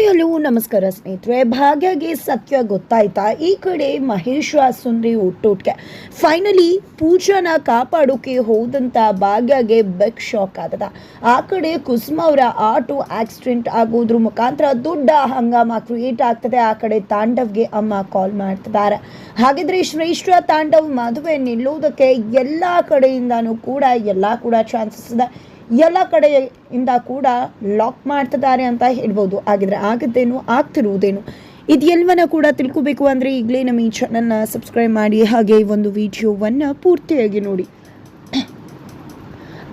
Hi ನಮಸ್ಕಾರ ಸ್ನೇಹಿತರೆ, ಭಾಗ್ಯಗೆ ಸತ್ಯ ಗೊತ್ತಾಯ್ತಾ? ಈ ಕಡೆ ಮಹೇಶ್ ಸುಂದ್ರಿ ಹುಟ್ಟುಟ್ಕೆ. ಫೈನಲಿ ಪೂಜಾನ ಕಾಪಾಡೋಕೆ ಹೋದಂಥ ಭಾಗ್ಯಗೆ ಬೆಕ್ ಶಾಕ್ ಆಗದ. ಆ ಕಡೆ ಕುಸುಮ ಅವರ ಆಟೋ ಆಕ್ಸಿಡೆಂಟ್ ಆಗೋದ್ರ ಮುಖಾಂತರ ದೊಡ್ಡ ಹಂಗಾಮ ಕ್ರಿಯೇಟ್ ಆಗ್ತದೆ. ಆ ಕಡೆ ತಾಂಡವ್ಗೆ ಅಮ್ಮ ಕಾಲ್ ಮಾಡ್ತಿದ್ದಾರೆ. ಹಾಗಿದ್ರೆ ಶ್ರೇಷ್ಠ ತಾಂಡವ್ ಮದುವೆ ನಿಲ್ಲೋದಕ್ಕೆ ಎಲ್ಲ ಕಡೆಯಿಂದನೂ ಕೂಡ ಎಲ್ಲ ಕೂಡ ಚಾನ್ಸಸ್ ಇದೆ. ಎಲ್ಲ ಕಡೆಯಿಂದ ಕೂಡ ಲಾಕ್ ಮಾಡ್ತಿದ್ದಾರೆ ಅಂತ ಹೇಳ್ಬೋದು. ಹಾಗಿದ್ರೆ ಆಗದ್ದೇನು ಆಗ್ತಿರುವುದೇನು? ಇದೆಲ್ಲವನ್ನ ಕೂಡ ತಿಳ್ಕೊಬೇಕು ಅಂದರೆ ಈಗಲೇ ನಮ್ಮ ಈ ಚಾನಲ್ನ ಸಬ್ಸ್ಕ್ರೈಬ್ ಮಾಡಿ, ಹಾಗೆ ಈ ಒಂದು ವಿಡಿಯೋವನ್ನು ಪೂರ್ತಿಯಾಗಿ ನೋಡಿ.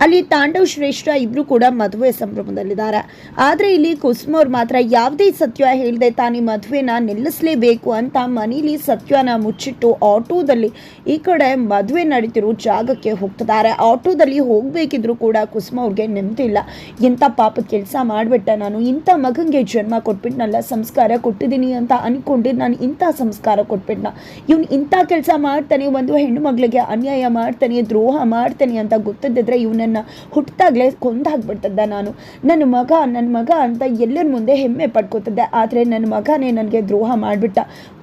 ಅಲ್ಲಿ ತಾಂಡವ್ ಶ್ರೇಷ್ಠ ಇಬ್ರು ಕೂಡ ಮದುವೆ ಸಂಭ್ರಮದಲ್ಲಿದ್ದಾರೆ. ಆದರೆ ಇಲ್ಲಿ ಕುಸುಮ ಅವ್ರು ಮಾತ್ರ ಯಾವುದೇ ಸತ್ಯ ಹೇಳಿದೆ ತಾನೇ ಮದುವೆನ ನಿಲ್ಲಿಸಲೇಬೇಕು ಅಂತ ಮನೇಲಿ ಸತ್ಯನ ಮುಚ್ಚಿಟ್ಟು ಆಟೋದಲ್ಲಿ ಈ ಕಡೆ ಮದುವೆ ನಡೀತಿರೋ ಜಾಗಕ್ಕೆ ಹೋಗ್ತಿದ್ದಾರೆ. ಆಟೋದಲ್ಲಿ ಹೋಗಬೇಕಿದ್ರು ಕೂಡ ಕುಸುಮ ಅವ್ರಿಗೆ ನೆಮ್ಮದಿ ಇಲ್ಲ. ಇಂಥ ಪಾಪದ ಕೆಲಸ ಮಾಡಿಬಿಟ್ಟೆ ನಾನು. ಇಂಥ ಮಗನಿಗೆ ಜನ್ಮ ಕೊಟ್ಬಿಟ್ನಲ್ಲ, ಸಂಸ್ಕಾರ ಕೊಟ್ಟಿದ್ದೀನಿ ಅಂತ ಅನ್ಕೊಂಡು ನಾನು ಇಂಥ ಸಂಸ್ಕಾರ ಕೊಟ್ಬಿಟ್ನ. ಇವ್ನು ಇಂಥ ಕೆಲಸ ಮಾಡ್ತಾನೆ, ಒಂದು ಹೆಣ್ಣು ಮಗಳಿಗೆ ಅನ್ಯಾಯ ಮಾಡ್ತಾನೆ, ದ್ರೋಹ ಮಾಡ್ತಾನೆ ಅಂತ ಗೊತ್ತಿದ್ದಿದ್ರೆ ಇವನನ್ನು ಹುಟ್ಟಿದಾಗಲೇ ಕೊಂದಾಗ್ಬಿಡ್ತದ್ದೆ ನಾನು. ನನ್ನ ಮಗ ನನ್ನ ಮಗ ಅಂತ ಎಲ್ಲರ ಮುಂದೆ ಹೆಮ್ಮೆ ಪಡ್ಕೋತದ್ದೆ. ಆದರೆ ನನ್ನ ಮಗನೇ ನನಗೆ ದ್ರೋಹ ಮಾಡಿಬಿಟ್ಟ.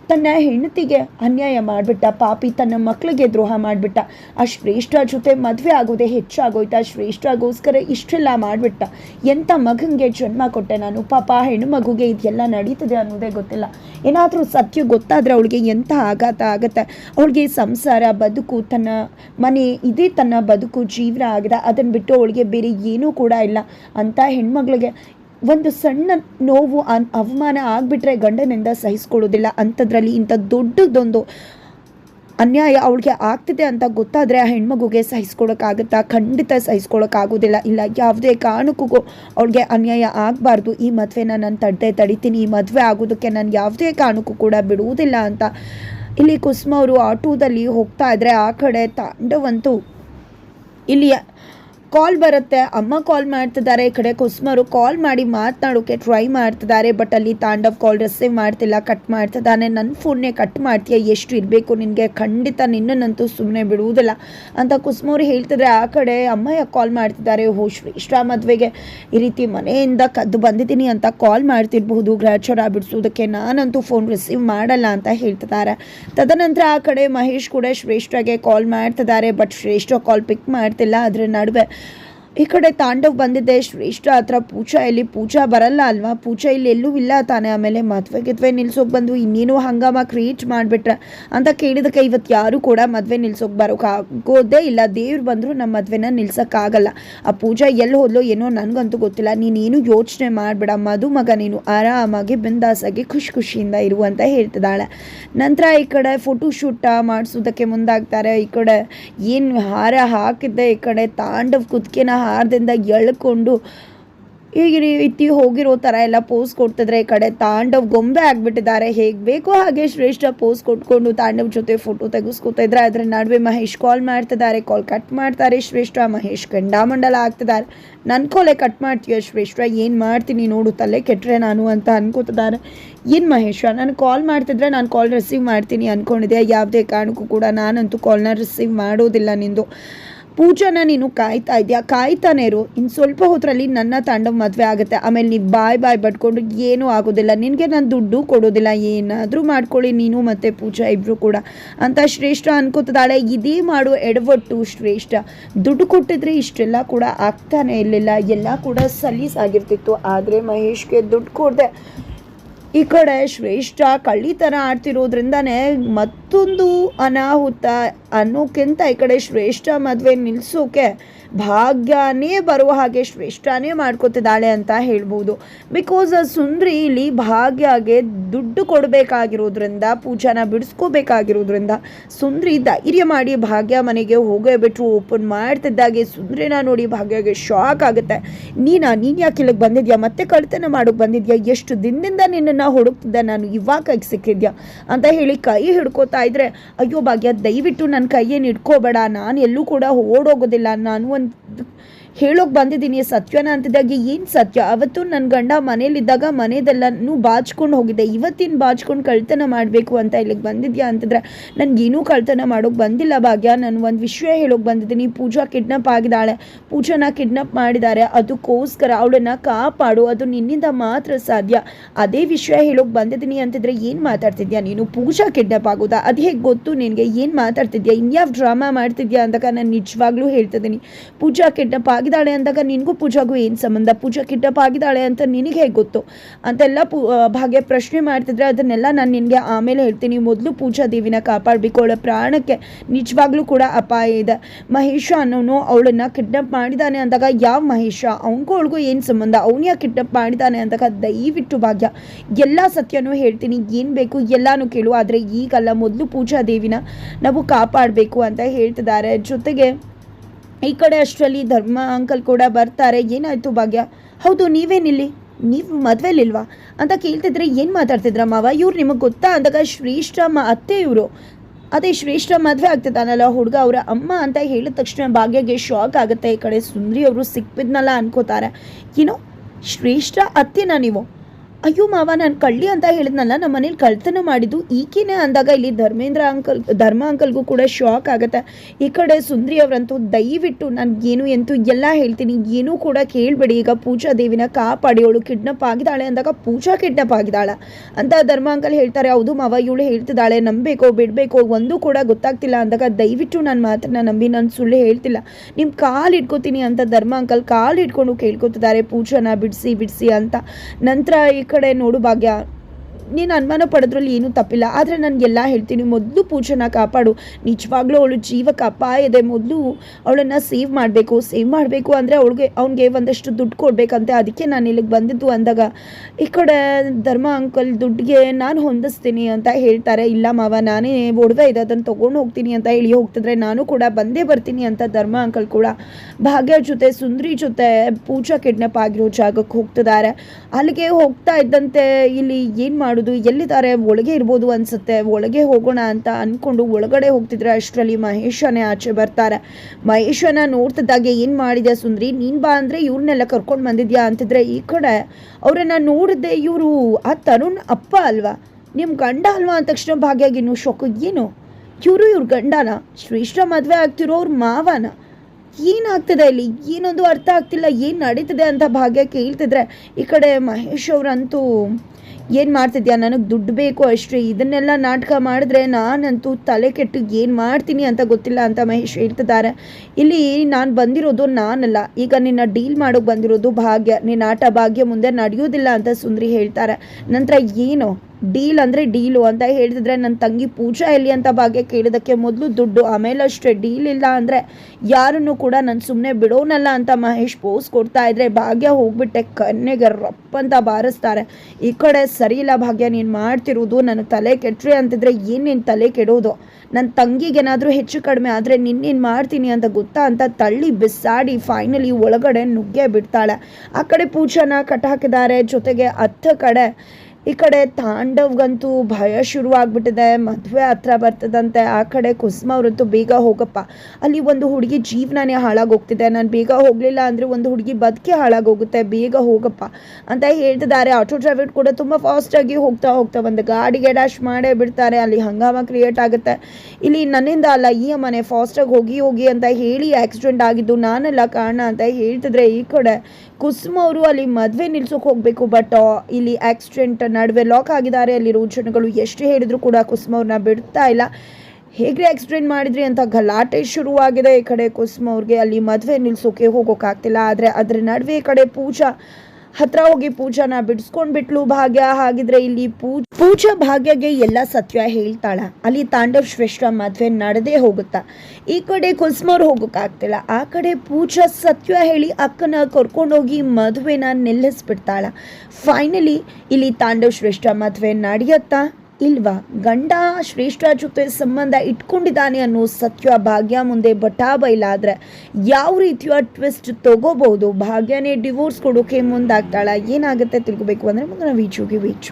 ತನ್ನ ಹೆಂಡತಿಗೆ ಅನ್ಯಾಯ ಮಾಡಿಬಿಟ್ಟ, ಪಾಪಿ ತನ್ನ ಮಕ್ಕಳಿಗೆ ದ್ರೋಹ ಮಾಡಿಬಿಟ್ಟ. ಆ ಶ್ರೇಷ್ಠ ಜೊತೆ ಮದುವೆ ಆಗೋದೇ ಹೆಚ್ಚಾಗೋಯ್ತಾ ಶ್ರೇಷ್ಠಗೋಸ್ಕರ ಇಷ್ಟೆಲ್ಲ ಮಾಡಿಬಿಟ್ಟ. ಎಂಥ ಮಗನಿಗೆ ಜನ್ಮ ಕೊಟ್ಟೆ ನಾನು? ಪಾಪ ಹೆಣ್ಣು ಮಗುಗೆ ಇದೆಲ್ಲ ನಡೀತದೆ ಅನ್ನೋದೇ ಗೊತ್ತಿಲ್ಲ. ಏನಾದರೂ ಸತ್ಯ ಗೊತ್ತಾದರೆ ಅವಳಿಗೆ ಎಂಥ ಆಘಾತ ಆಗುತ್ತೆ? ಅವಳಿಗೆ ಸಂಸಾರ, ಬದುಕು, ತನ್ನ ಮನೆ, ಇದೇ ತನ್ನ ಬದುಕು ಜೀವನ ಆಗಿದೆ. ಅದನ್ನು ಬಿಟ್ಟು ಅವಳಿಗೆ ಬೇರೆ ಏನೂ ಕೂಡ ಇಲ್ಲ. ಅಂಥ ಹೆಣ್ಮಗಳಿಗೆ ಒಂದು ಸಣ್ಣ ನೋವು ಅನ್ ಅವಮಾನ ಆಗಿಬಿಟ್ರೆ ಗಂಡನಿಂದ ಸಹಿಸ್ಕೊಳ್ಳೋದಿಲ್ಲ. ಅಂಥದ್ರಲ್ಲಿ ಇಂಥ ದೊಡ್ಡದೊಂದು ಅನ್ಯಾಯ ಅವಳಿಗೆ ಆಗ್ತಿದೆ ಅಂತ ಗೊತ್ತಾದರೆ ಆ ಹೆಣ್ಮಗುಗೆ ಸಹಿಸ್ಕೊಳಕ್ಕಾಗುತ್ತಾ ಖಂಡಿತ ಸಹಿಸ್ಕೊಳಕ್ಕಾಗೋದಿಲ್ಲ ಇಲ್ಲ, ಯಾವುದೇ ಕಾರಣಕ್ಕೂ ಅವಳಿಗೆ ಅನ್ಯಾಯ ಆಗಬಾರ್ದು. ಈ ಮದುವೆನ ನಾನು ತಡ್ಡೆ ತಡಿತೀನಿ. ಈ ಮದುವೆ ಆಗೋದಕ್ಕೆ ನಾನು ಯಾವುದೇ ಕಾರಣಕ್ಕೂ ಕೂಡ ಬಿಡುವುದಿಲ್ಲ ಅಂತ ಇಲ್ಲಿ ಕುಸುಮ ಅವರು ಆಟೋದಲ್ಲಿ ಹೋಗ್ತಾ ಇದ್ದರೆ ಆ ಕಡೆ ತಾಂಡವಂತೂ ಇಲ್ಲಿ ಕಾಲ್ ಬರುತ್ತೆ. ಅಮ್ಮ ಕಾಲ್ ಮಾಡ್ತಿದ್ದಾರೆ. ಈ ಕಡೆ ಕುಸುಮರು ಕಾಲ್ ಮಾಡಿ ಮಾತನಾಡೋಕೆ ಟ್ರೈ ಮಾಡ್ತಿದ್ದಾರೆ. ಬಟ್ ಅಲ್ಲಿ ತಾಂಡವ್ ಕಾಲ್ ರಿಸೀವ್ ಮಾಡ್ತಿಲ್ಲ. ಕಟ್ ಮಾಡ್ತಿದ್ದಾನೆ. ನನ್ನ ಫೋನ್ನೇ ಕಟ್ ಮಾಡ್ತೀಯ? ಎಷ್ಟು ಇರಬೇಕು ನಿನಗೆ? ಖಂಡಿತ ನಿನ್ನನ್ನಂತೂ ಸುಮ್ಮನೆ ಬಿಡುವುದಿಲ್ಲ. ಅಂತ ಕುಸುಮವ್ರು ಹೇಳ್ತಿದ್ರೆ ಆ ಕಡೆ ಅಮ್ಮಯ್ಯ ಕಾಲ್ ಮಾಡ್ತಿದ್ದಾರೆ. ಹೋ ಶ್ರೇಷ್ಠ ಮದುವೆಗೆ ಈ ರೀತಿ ಮನೆಯಿಂದ ಕದ್ದು ಬಂದಿದ್ದೀನಿ ಅಂತ ಕಾಲ್ ಮಾಡ್ತಿರ್ಬಹುದು. ಗ್ರಾಚಾರ ಬಿಡಿಸೋದಕ್ಕೆ ನಾನಂತೂ ಫೋನ್ ರಿಸೀವ್ ಮಾಡಲ್ಲ ಅಂತ ಹೇಳ್ತಿದ್ದಾರೆ. ತದನಂತರ ಆ ಕಡೆ ಮಹೇಶ್ ಕೂಡ ಶ್ರೇಷ್ಠಗೆ ಕಾಲ್ ಮಾಡ್ತಿದ್ದಾರೆ. ಬಟ್ ಶ್ರೇಷ್ಠ ಕಾಲ್ ಪಿಕ್ ಮಾಡ್ತಿಲ್ಲ. ಅದರ ನಡುವೆ ಈ ಕಡೆ ತಾಂಡವ್ ಬಂದಿದ್ದೆ ಶ್ರೇಷ್ಠ ಹತ್ರ ಪೂಜಾ ಇಲ್ಲಿ ಪೂಜಾ ಬರಲ್ಲ ಅಲ್ವಾ? ಪೂಜಾ ಇಲ್ಲಿ ಎಲ್ಲೂ ಇಲ್ಲ ತಾನೆ. ಆಮೇಲೆ ಮದುವೆ ಗಿದ್ವೆ ನಿಲ್ಸೋಕೆ ಬಂದು ಇನ್ನೇನು ಹಂಗಾಮ ಕ್ರಿಯೇಟ್ ಮಾಡಿಬಿಟ್ರೆ ಅಂತ ಕೇಳಿದಕ್ಕೆ ಇವತ್ತು ಯಾರು ಕೂಡ ಮದುವೆ ನಿಲ್ಸೋಕೆ ಬರೋಕ್ಕಾಗೋದೇ ಇಲ್ಲ. ದೇವ್ರು ಬಂದರೂ ನಮ್ಮ ಮದುವೆನ ನಿಲ್ಸೋಕ್ಕಾಗಲ್ಲ. ಆ ಪೂಜಾ ಎಲ್ಲಿ ಹೋದ್ಲೋ ಏನೋ ನನಗಂತೂ ಗೊತ್ತಿಲ್ಲ. ನೀನೇನು ಯೋಚನೆ ಮಾಡಬೇಡ. ಮದುಮಗ ನೀನು ಆರಾಮಾಗಿ ಬಿಂದಾಸಾಗಿ ಖುಷಿ ಖುಷಿಯಿಂದ ಇರು ಅಂತ ಹೇಳ್ತಿದ್ದಾಳೆ. ನಂತರ ಈ ಕಡೆ ಫೋಟೋ ಶೂಟ ಮಾಡಿಸೋದಕ್ಕೆ ಮುಂದಾಗ್ತಾರೆ. ಈ ಕಡೆ ಏನು ಹಾರ ಹಾಕಿದ್ದೆ? ಈ ಕಡೆ ತಾಂಡವ್ ಕುತ್ತಿಗೆನ ಹಾರದಿಂದ ಎಳ್ಕೊಂಡು ಈಗ ರೀತಿ ಹೋಗಿರೋ ಥರ ಎಲ್ಲ ಪೋಸ್ ಕೊಡ್ತಿದ್ರೆ ಈ ಕಡೆ ತಾಂಡವ್ ಗೊಂಬೆ ಆಗಿಬಿಟ್ಟಿದ್ದಾರೆ. ಹೇಗೆ ಬೇಕೋ ಹಾಗೆ ಶ್ರೇಷ್ಠ ಪೋಸ್ ಕೊಟ್ಕೊಂಡು ತಾಂಡವ್ ಜೊತೆ ಫೋಟೋ ತೆಗೆಸ್ಕೊತಾ ಇದ್ರೆ ಅದ್ರ ನಡುವೆ ಮಹೇಶ್ ಕಾಲ್ ಮಾಡ್ತಿದ್ದಾರೆ. ಕಾಲ್ ಕಟ್ ಮಾಡ್ತಾರೆ. ಶ್ರೇಷ್ಠ, ಮಹೇಶ್ ಗಂಡಾಮಂಡಲ ಆಗ್ತಿದ್ದಾರೆ. ನನ್ನ ಕಾಲೇ ಕಟ್ ಮಾಡ್ತೀಯ ಶ್ರೇಷ್ಠ? ಏನು ಮಾಡ್ತೀನಿ ನೋಡು, ತಲೆ ಕೆಟ್ಟರೆ ನಾನು ಅಂತ ಅನ್ಕೋತಿದ್ದಾರೆ. ಏನು ಮಹೇಶ, ನಾನು ಕಾಲ್ ಮಾಡ್ತಿದ್ರೆ ನಾನು ಕಾಲ್ ರಿಸೀವ್ ಮಾಡ್ತೀನಿ ಅಂದ್ಕೊಂಡಿದ್ದೆ ಯಾವುದೇ ಕಾರಣಕ್ಕೂ ಕೂಡ ನಾನಂತೂ ಕಾಲ್ನ ರಿಸೀವ್ ಮಾಡೋದಿಲ್ಲ ನಿಂದು. ಪೂಜಾನ ನೀನು ಕಾಯ್ತಾ ಇದೆಯಾ? ಕಾಯ್ತಾನೆ ಇರು. ಇನ್ನು ಸ್ವಲ್ಪ ಹೊತ್ತರಲ್ಲಿ ನನ್ನ ತಾಂಡವ್ ಮದುವೆ ಆಗುತ್ತೆ. ಆಮೇಲೆ ನೀವು ಬಾಯ್ ಬಾಯ್ ಬಡ್ಕೊಂಡು ಏನೂ ಆಗೋದಿಲ್ಲ. ನಿನಗೆ ನಾನು ದುಡ್ಡು ಕೊಡೋದಿಲ್ಲ. ಏನಾದರೂ ಮಾಡ್ಕೊಳ್ಳಿ. ನೀನು ಮತ್ತು ಪೂಜಾ ಇಬ್ಬರು ಕೂಡ. ಅಂತ ಶ್ರೇಷ್ಠ ಅನ್ಕೋತಿದ್ದಾಳೆ. ಇದೇ ಮಾಡು ಎಡವಟ್ಟು ಶ್ರೇಷ್ಠ. ದುಡ್ಡು ಕೊಟ್ಟಿದ್ರೆ ಇಷ್ಟೆಲ್ಲ ಕೂಡ ಆಗ್ತಾನೆ ಇರಲಿಲ್ಲ. ಎಲ್ಲ ಕೂಡ ಸಲೀಸಾಗಿರ್ತಿತ್ತು ಆದರೆ ಮಹೇಶ್ಗೆ ದುಡ್ಡು ಕೊಡದೆ. ಈ ಕಡೆ ಶ್ರೇಷ್ಠ ಕಳ್ಳಿತನ ಆಡ್ತಿರೋದ್ರಿಂದನೇ ಮತ್ತೊಂದು ಅನಾಹುತ. ಅನ್ನೋಕ್ಕಿಂತ ಈ ಕಡೆ ಶ್ರೇಷ್ಠ ಮದುವೆ ನಿಲ್ಲಿಸೋಕೆ ಭಾಗ್ಯನೇ ಬರುವ ಹಾಗೆ ಶ್ರೇಷ್ಠನೇ ಮಾಡ್ಕೋತಿದ್ದಾಳೆ ಅಂತ ಹೇಳ್ಬೋದು. ಬಿಕಾಸ್ ಸುಂದ್ರಿ ಇಲ್ಲಿ ಭಾಗ್ಯಗೆ ದುಡ್ಡು ಕೊಡಬೇಕಾಗಿರೋದ್ರಿಂದ, ಪೂಜಾನ ಬಿಡಿಸ್ಕೋಬೇಕಾಗಿರೋದ್ರಿಂದ ಸುಂದ್ರಿ ಧೈರ್ಯ ಮಾಡಿ ಭಾಗ್ಯ ಮನೆಗೆ ಹೋಗೇ ಬಿಟ್ಟು ಓಪನ್ ಮಾಡ್ತಿದ್ದಾಗೆ ಸುಂದ್ರಿನ ನೋಡಿ ಭಾಗ್ಯಗೆ ಶಾಕ್ ಆಗುತ್ತೆ. ನೀನಾ, ನೀನು ಯಾಕೆ ಇಲ್ಲಿಗೆ ಬಂದಿದ್ಯಾ? ಮತ್ತೆ ಕಳ್ತನ ಮಾಡೋಕೆ ಬಂದಿದ್ಯಾ? ಎಷ್ಟು ದಿನದಿಂದ ನಿನ್ನನ್ನು ಹುಡುಕ್ತಿದ್ದೆ ನಾನು, ಇವಾಗ ಕೈಗೆ ಸಿಕ್ಕಿದ್ಯಾ? ಅಂತ ಹೇಳಿ ಕೈ ಹಿಡ್ಕೋತಾ ಇದ್ರೆ ಅಯ್ಯೋ ಭಾಗ್ಯ ದಯವಿಟ್ಟು ನನ್ನ ಕೈಯೇನು ಹಿಡ್ಕೋಬೇಡ ನಾನು ಎಲ್ಲೂ ಕೂಡ ಓಡೋಗೋದಿಲ್ಲ ನಾನು ಒಂದು ಹೇಳೋಕೆ ಬಂದಿದ್ದೀನಿ, ಸತ್ಯನ ಅಂತಿದ್ದಾಗ ಏನು ಸತ್ಯ? ಅವತ್ತು ನನ್ನ ಗಂಡ ಮನೇಲಿದ್ದಾಗ ಮನೆಯದೆಲ್ಲನೂ ಬಾಚ್ಕೊಂಡು ಹೋಗಿದ್ದೆ ಇವತ್ತಿನ ಬಾಚ್ಕೊಂಡು ಕಳ್ತನ ಮಾಡಬೇಕು ಅಂತ ಇಲ್ಲಿಗೆ ಬಂದಿದ್ಯಾ ಅಂತಂದ್ರೆ, ನನಗೇನೂ ಕಳ್ತನ ಮಾಡೋಕೆ ಬಂದಿಲ್ಲ ಭಾಗ್ಯ. ನಾನು ಒಂದು ವಿಷಯ ಹೇಳೋಕೆ ಬಂದಿದ್ದೀನಿ. ಪೂಜಾ ಕಿಡ್ನಪ್ ಆಗಿದ್ದಾಳೆ. ಪೂಜಾನ ಕಿಡ್ನಪ್ ಮಾಡಿದ್ದಾರೆ. ಅದಕ್ಕೋಸ್ಕರ ಅವಳನ್ನು ಕಾಪಾಡು. ಅದು ನಿನ್ನಿಂದ ಮಾತ್ರ ಸಾಧ್ಯ. ಅದೇ ವಿಷಯ ಹೇಳೋಕೆ ಬಂದಿದ್ದೀನಿ ಅಂತಿದ್ರೆ ಏನು ಮಾತಾಡ್ತಿದ್ಯಾ ನೀನು? ಪೂಜಾ ಕಿಡ್ನಪ್ ಆಗೋದಾ? ಅದು ಹೇಗೆ ಗೊತ್ತು ನಿನಗೆ? ಏನು ಮಾತಾಡ್ತಿದ್ಯಾ? ಇನ್ಯಾವ ಡ್ರಾಮಾ ಮಾಡ್ತಿದ್ಯಾ ಅಂದಾಗ ನಾನು ನಿಜವಾಗ್ಲೂ ಹೇಳ್ತಿದ್ದೀನಿ. ಪೂಜಾ ಕಿಡ್ನಪ್ ಆಗಿದ್ದಾಳೆ ಅಂದಾಗ ನಿನಗೂ ಪೂಜಾಗೂ ಏನು ಸಂಬಂಧ? ಪೂಜಾ ಕಿಡ್ನಪ್ ಆಗಿದ್ದಾಳೆ ಅಂತ ನಿನಗೆ ಹೇಗೆ ಗೊತ್ತು? ಅಂತೆಲ್ಲ ಪೂ ಭಾಗ್ಯ ಪ್ರಶ್ನೆ ಮಾಡ್ತಿದ್ರೆ ಅದನ್ನೆಲ್ಲ ನಾನು ನಿನಗೆ ಆಮೇಲೆ ಹೇಳ್ತೀನಿ. ಮೊದಲು ಪೂಜಾ ದೇವಿನ ಕಾಪಾಡಬೇಕು ಅವಳ ಪ್ರಾಣಕ್ಕೆ ನಿಜವಾಗ್ಲೂ ಕೂಡ ಅಪಾಯ ಇದೆ. ಮಹೇಶ ಅನ್ನೋನು ಅವಳನ್ನ ಕಿಡ್ನಪ್ ಮಾಡಿದ್ದಾನೆ ಅಂದಾಗ ಯಾವ ಮಹೇಶ? ಅವನಿಗೂ ಅವಳಿಗೂ ಏನು ಸಂಬಂಧ? ಅವನು ಯಾಕೆ ಕಿಡ್ನಪ್ ಮಾಡಿದ್ದಾನೆ ಅಂದಾಗ ದಯವಿಟ್ಟು ಭಾಗ್ಯ. ಎಲ್ಲ ಸತ್ಯನೂ ಹೇಳ್ತೀನಿ. ಏನು ಬೇಕು ಎಲ್ಲನೂ ಕೇಳು. ಆದರೆ ಈಗಲ್ಲ ಮೊದಲು ಪೂಜಾ ದೇವಿನ ನಾವು ಕಾಪಾಡಬೇಕು ಅಂತ ಹೇಳ್ತಿದ್ದಾರೆ. ಜೊತೆಗೆ ಈ ಕಡೆ ಅಷ್ಟರಲ್ಲಿ ಧರ್ಮ ಅಂಕಲ್ ಕೂಡ ಬರ್ತಾರೆ. ಏನಾಯ್ತು ಭಾಗ್ಯ? ಹೌದು ನೀವೇನಿಲ್ಲಿ ನೀವು ಮದುವೆಲಿಲ್ವಾ ಅಂತ ಕೇಳ್ತಿದ್ರೆ ಏನು ಮಾತಾಡ್ತಿದ್ರ ಮಾವ? ಇವ್ರು ನಿಮಗೆ ಗೊತ್ತಾ? ಅಂದಾಗ ಶ್ರೇಷ್ಠ ಅತ್ತೆ ಇವರು. ಅದೇ ಶ್ರೇಷ್ಠ ಮದುವೆ ಆಗ್ತಿದ್ದಾನಲ್ಲ ಹುಡುಗ ಅವರ ಅಮ್ಮ ಅಂತ ಹೇಳಿದ ತಕ್ಷಣ ಭಾಗ್ಯಗೆ ಶಾಕ್ ಆಗುತ್ತೆ. ಈ ಕಡೆ ಸುಂದ್ರಿ ಅವರು ಸಿಕ್ಬಿದ್ನಲ್ಲ ಅನ್ಕೋತಾರೆ. ಏನೋ ಶ್ರೇಷ್ಠ ಅತ್ತೆನ ನೀವು? ಅಯ್ಯೋ ಮಾವ, ನಾನು ಕಳ್ಳಿ ಅಂತ ಹೇಳಿದ್ನಲ್ಲ ನಮ್ಮ ಮನೇಲಿ ಕಳ್ತನ ಮಾಡಿದ್ದು ಈಕಿನೇ ಅಂದಾಗ ಇಲ್ಲಿ ಧರ್ಮೇಂದ್ರ ಅಂಕಲ್, ಧರ್ಮ ಅಂಕಲ್ಗೂ ಕೂಡ ಶಾಕ್ ಆಗುತ್ತೆ. ಈ ಕಡೆ ಸುಂದ್ರಿ ಅವರಂತೂ ದಯವಿಟ್ಟು ನನಗೇನು ಎಂತೂ ಎಲ್ಲ ಹೇಳ್ತೀನಿ, ಏನೂ ಕೂಡ ಕೇಳಬೇಡಿ. ಈಗ ಪೂಜಾ ದೇವಿನ ಕಾಪಾಡಿಯೋಳು ಕಿಡ್ನಪ್ ಆಗಿದ್ದಾಳೆ ಅಂದಾಗ ಪೂಜಾ ಕಿಡ್ನಪ್ ಆಗಿದ್ದಾಳ. ಅಂತ ಧರ್ಮ ಅಂಕಲ್ ಹೇಳ್ತಾರೆ, ಹೌದು ಮಾವ, ಇವಳು ಹೇಳ್ತಿದ್ದಾಳೆ, ನಂಬೇಕೋ, ಬಿಡಬೇಕೋ, ಒಂದು ಕೂಡ ಗೊತ್ತಾಗ್ತಿಲ್ಲ ಅಂದಾಗ ದಯವಿಟ್ಟು ನಾನು ಮಾತ್ರ ನಂಬಿ ನಾನು ಸುಳ್ಳು ಹೇಳ್ತಿಲ್ಲ. ನಿಮ್ಮ ಕಾಲು ಇಟ್ಕೋತೀನಿ ಅಂತ ಧರ್ಮ ಅಂಕಲ್ ಕಾಲು ಇಟ್ಕೊಂಡು ಕೇಳ್ಕೊತಿದ್ದಾರೆ, ಪೂಜಾನ ಬಿಡಿಸಿ ಬಿಡಿಸಿ ಅಂತ. ನಂತರ ಈ ಕಡೆ ನೋಡು ಭಾಗ್ಯ. ನೀನು ಅನುಮಾನ ಪಡೋದ್ರಲ್ಲಿ ಏನೂ ತಪ್ಪಿಲ್ಲ. ಆದರೆ ನನಗೆಲ್ಲ ಹೇಳ್ತೀನಿ, ಮೊದಲು ಪೂಜನ ಕಾಪಾಡು. ನಿಜವಾಗ್ಲೂ ಅವಳು ಜೀವಕ್ಕೆ ಅಪಾಯ ಇದೆ. ಮೊದಲು ಅವಳನ್ನು ಸೇವ್ ಮಾಡಬೇಕು ಸೇವ್ ಮಾಡಬೇಕು ಅಂದರೆ ಅವಳಿಗೆ, ಅವ್ನಿಗೆ ಒಂದಷ್ಟು ದುಡ್ಡು ಕೊಡಬೇಕಂತೆ. ಅದಕ್ಕೆ ನಾನು ಇಲ್ಲಿಗೆ ಬಂದಿದ್ದು ಅಂದಾಗ, ಈ ಕಡೆ ಧರ್ಮ ಅಂಕಲ್ ದುಡ್ಡಿಗೆ ನಾನು ಹೊಂದಿಸ್ತೀನಿ ಅಂತ ಹೇಳ್ತಾರೆ. ಇಲ್ಲ ಮಾವ, ನಾನೇ ಒಡವೆ ಇದೆ, ಅದನ್ನು ತೊಗೊಂಡು ಹೋಗ್ತೀನಿ ಅಂತ ಹೇಳಿ ಹೋಗ್ತಿದ್ರೆ ನಾನು ಕೂಡ ಬಂದೇ ಬರ್ತೀನಿ ಅಂತ ಧರ್ಮ ಅಂಕಲ್ ಕೂಡ ಭಾಗ್ಯ ಜೊತೆ, ಸುಂದ್ರಿ ಜೊತೆ ಪೂಜಾ ಕಿಡ್ನಪ್ ಆಗಿರೋ ಜಾಗಕ್ಕೆ ಹೋಗ್ತಿದ್ದಾರೆ. ಅಲ್ಲಿಗೆ ಹೋಗ್ತಾ ಇದ್ದಂತೆ ಇಲ್ಲಿ ಏನು ಮಾಡೋದು, ಎಲ್ಲಿದ್ದಾರೆ, ಒಳಗೆ ಇರ್ಬೋದು ಅನ್ಸುತ್ತೆ. ಒಳಗೆ ಹೋಗೋಣ ಅಂತ ಅಂದ್ಕೊಂಡು ಒಳಗಡೆ ಹೋಗ್ತಿದ್ರೆ ಅಷ್ಟರಲ್ಲಿ ಮಹೇಶನೇ ಆಚೆ ಬರ್ತಾರೆ. ಮಹೇಶನ ನೋಡ್ತಿದ್ದಾಗೆ ಏನು ಮಾಡಿದೆ ಸುಂದ್ರಿ? ನೀನು ಬಾ ಅಂದರೆ ಇವ್ರನ್ನೆಲ್ಲ ಕರ್ಕೊಂಡು ಬಂದಿದ್ಯಾ ಅಂತಿದ್ರೆ ಈ ಕಡೆ ಅವರನ್ನು ನೋಡಿದ್ದೆ ಇವರು ಆ ತರುಣ್ ಅಪ್ಪ ಅಲ್ವಾ? ನಿಮ್ಮ ಗಂಡ ಅಲ್ವಾ ಅಂದ ತಕ್ಷಣ ಭಾಗ್ಯಾಗಿ ಇನ್ನೂ ಶೋಕ ಏನು? ಇವರು ಇವ್ರ ಗಂಡನ? ಶ್ರೀಷ್ಠ ಮದುವೆ ಆಗ್ತಿರೋ ಅವ್ರ ಮಾವನ? ಏನಾಗ್ತಿದೆ ಇಲ್ಲಿ? ಏನೊಂದು ಅರ್ಥ ಆಗ್ತಿಲ್ಲ, ಏನು ನಡೀತದೆ ಅಂತ ಭಾಗ್ಯ ಕೇಳ್ತಿದ್ರೆ ಈ ಕಡೆ ಮಹೇಶ್ ಅವರಂತೂ ಏನು ಮಾಡ್ತಿದ್ಯಾ? ನನಗೆ ದುಡ್ಡು ಬೇಕು ಅಷ್ಟೇ ಇದನ್ನೆಲ್ಲ ನಾಟಕ ಮಾಡಿದ್ರೆ ನಾನಂತೂ ತಲೆ ಕೆಟ್ಟು ಏನು ಮಾಡ್ತೀನಿ ಅಂತ ಗೊತ್ತಿಲ್ಲ ಅಂತ ಮಹೇಶ್ ಹೇಳ್ತಿದ್ದಾರೆ. ಇಲ್ಲಿ ನಾನು ಬಂದಿರೋದು ನಾನಲ್ಲ, ಈಗ ನಿನ್ನ ಡೀಲ್ ಮಾಡೋಕೆ ಬಂದಿರೋದು ಭಾಗ್ಯ. ನಿನ್ನ ಆಟ ಭಾಗ್ಯ ಮುಂದೆ ನಡೆಯೋದಿಲ್ಲ ಅಂತ ಸುಂದ್ರಿ ಹೇಳ್ತಾರೆ. ನಂತರ ಏನು? ಡೀಲ್ ಅಂದರೆ ಡೀಲು ಅಂತ ಹೇಳಿದ್ರೆ ನನ್ನ ತಂಗಿ ಪೂಜಾ ಎಲ್ಲಿ ಅಂತ ಭಾಗ್ಯ ಕೇಳಿದಕ್ಕೆ ಮೊದಲು ದುಡ್ಡು, ಆಮೇಲೆ ಅಷ್ಟೇ ಡೀಲ್ ಇಲ್ಲ ಅಂದರೆ ಯಾರನ್ನು ಕೂಡ ನಾನು ಸುಮ್ಮನೆ ಬಿಡೋನಲ್ಲ ಅಂತ ಮಹೇಶ್ ಪೋಸ್ ಕೊಡ್ತಾ ಇದ್ರೆ ಭಾಗ್ಯ ಹೋಗ್ಬಿಟ್ಟೆ ಕನ್ನೆಗೆ ರಪ್ ಅಂತ ಬಾರಿಸ್ತಾರೆ. ಈ ಕಡೆ ಸರಿ ಇಲ್ಲ ಭಾಗ್ಯ, ನೀನು ಮಾಡ್ತಿರೋದು ನನ್ನ ತಲೆ ಕೆಟ್ಟರೆ ಅಂತಿದ್ರೆ ಏನು ತಲೆ ಕೆಡೋದು? ನನ್ನ ತಂಗಿಗೇನಾದರೂ ಹೆಚ್ಚು ಕಡಿಮೆ ಆದರೆ ನಿನ್ನೇನು ಮಾಡ್ತೀನಿ ಅಂತ ಗೊತ್ತಾ ಅಂತ ತಳ್ಳಿ ಬಿಸಾಡಿ ಫೈನಲಿ ಒಳಗಡೆ ನುಗ್ಗೆ ಬಿಡ್ತಾಳೆ. ಆ ಕಡೆ ಪೂಜಾನ ಕಟ್ಟಾಕಿದ್ದಾರೆ ಜೊತೆಗೆ ಹತ್ತು ಕಡೆ ಈ ಕಡೆ ತಾಂಡವ್ಗಂತೂ ಭಯ ಶುರುವಾಗ್ಬಿಟ್ಟಿದೆ. ಮದುವೆ ಹತ್ರ ಬರ್ತದಂತೆ. ಆ ಕಡೆ ಕುಸುಮ ಅವರಂತೂ ಬೇಗ ಹೋಗಪ್ಪ. ಅಲ್ಲಿ ಒಂದು ಹುಡುಗಿ ಜೀವನನೇ ಹಾಳಾಗೋಗ್ತಿದೆ. ನಾನು ಬೇಗ ಹೋಗಲಿಲ್ಲ ಅಂದರೆ ಒಂದು ಹುಡುಗಿ ಬದುಕಿ ಹಾಳಾಗೋಗುತ್ತೆ. ಬೇಗ ಹೋಗಪ್ಪ ಅಂತ ಹೇಳ್ತಿದ್ದಾರೆ. ಆಟೋ ಡ್ರೈವರ್ ಕೂಡ ತುಂಬ ಫಾಸ್ಟಾಗಿ ಹೋಗ್ತಾ ಹೋಗ್ತಾ ಒಂದು ಗಾಡಿಗೆ ಡ್ಯಾಶ್ ಮಾಡೇ ಬಿಡ್ತಾರೆ. ಅಲ್ಲಿ ಹಂಗಾಮ ಕ್ರಿಯೇಟ್ ಆಗುತ್ತೆ. ಇಲ್ಲಿ ನನ್ನಿಂದ ಅಲ್ಲ, ಈ ಮನೆ ಫಾಸ್ಟಾಗಿ ಹೋಗಿ ಹೋಗಿ ಅಂತ ಹೇಳಿ ಆಕ್ಸಿಡೆಂಟ್ ಆಗಿದ್ದು ನಾನೆಲ್ಲ ಕಾರಣ ಅಂತ ಹೇಳ್ತಿದ್ರೆ ಈ ಕಡೆ ಕುಸುಮ ಅವರು ಅಲ್ಲಿ ಮದುವೆ ನಿಲ್ಸೋಕೆ ಹೋಗಬೇಕು. ಬಟ್ ಇಲ್ಲಿ ಆಕ್ಸಿಡೆಂಟ್ ನಡುವೆ ಲಾಕ್ ಆಗಿದ್ದಾರೆ. ಅಲ್ಲಿರೋ ಜನಗಳು ಎಷ್ಟು ಹೇಳಿದ್ರು ಕೂಡ ಕುಸುಮ ಅವ್ರನ್ನ ಬಿಡ್ತಾ ಇಲ್ಲ. ಹೇಗೆ ಎಕ್ಸ್ಪ್ಲೇನ್ ಮಾಡಿದ್ರಿ ಅಂತ ಗಲಾಟೆ ಶುರುವಾಗಿದೆ. ಈ ಕಡೆ ಕುಸುಮ ಅವ್ರಿಗೆ ಅಲ್ಲಿ ಮದುವೆ ನಿಲ್ಸೋಕೆ ಹೋಗೋಕ್ಕಾಗ್ತಿಲ್ಲ ಆದರೆ ಅದರ ನಡುವೆ ಈ ಕಡೆ ಪೂಜಾ ಹತ್ರ ಹೋಗಿ ಪೂಜಾನ ಬಿಡಿಸ್ಕೊಂಡ್ಬಿಟ್ಲು ಭಾಗ್ಯ. ಹಾಗಿದ್ರೆ ಇಲ್ಲಿ ಪೂಜ ಭಾಗ್ಯಗೆ ಎಲ್ಲ ಸತ್ಯ ಹೇಳ್ತಾಳ. ಅಲ್ಲಿ ತಾಂಡವ್ ಶ್ರೇಷ್ಠ ಮದ್ವೆ ನಡೆದೇ ಹೋಗುತ್ತಾ. ಈ ಕಡೆ ಕುಸ್ಮವ್ರು ಹೋಗೋಕ್ಕಾಗ್ತಿಲ್ಲ ಆ ಕಡೆ ಪೂಜಾ ಸತ್ಯ ಹೇಳಿ ಅಕ್ಕನ ಕರ್ಕೊಂಡೋಗಿ ಮದುವೆನ ನಿಲ್ಲಿಸ್ಬಿಡ್ತಾಳ. ಫೈನಲಿ ಇಲ್ಲಿ ತಾಂಡವ್ ಶ್ರೇಷ್ಠ ಮದುವೆ ನಡೆಯತ್ತಾ? ಇಲ್ವಾ? ಗಂಡ ಶ್ರೇಷ್ಠ ಜೊತೆ ಸಂಬಂಧ ಇಟ್ಕೊಂಡಿದ್ದಾನೆ ಅನ್ನೋ ಸತ್ಯ ಭಾಗ್ಯ ಮುಂದೆ ಬಟಾ ಬೈಲಾದ್ರೆ ಯಾವ ರೀತಿಯ ಟ್ವಿಸ್ಟ್ ತಗೋಬಹುದು? ಭಾಗ್ಯನೇ ಡಿವೋರ್ಸ್ ಕೊಡೋಕೆ ಮುಂದಾಗ್ತಾಳ? ಏನಾಗುತ್ತೆ ತಿಳ್ಕೊಬೇಕು ಅಂದರೆ ಮುಂದಿನ ವೀಚುಗೆ ವೀಚ್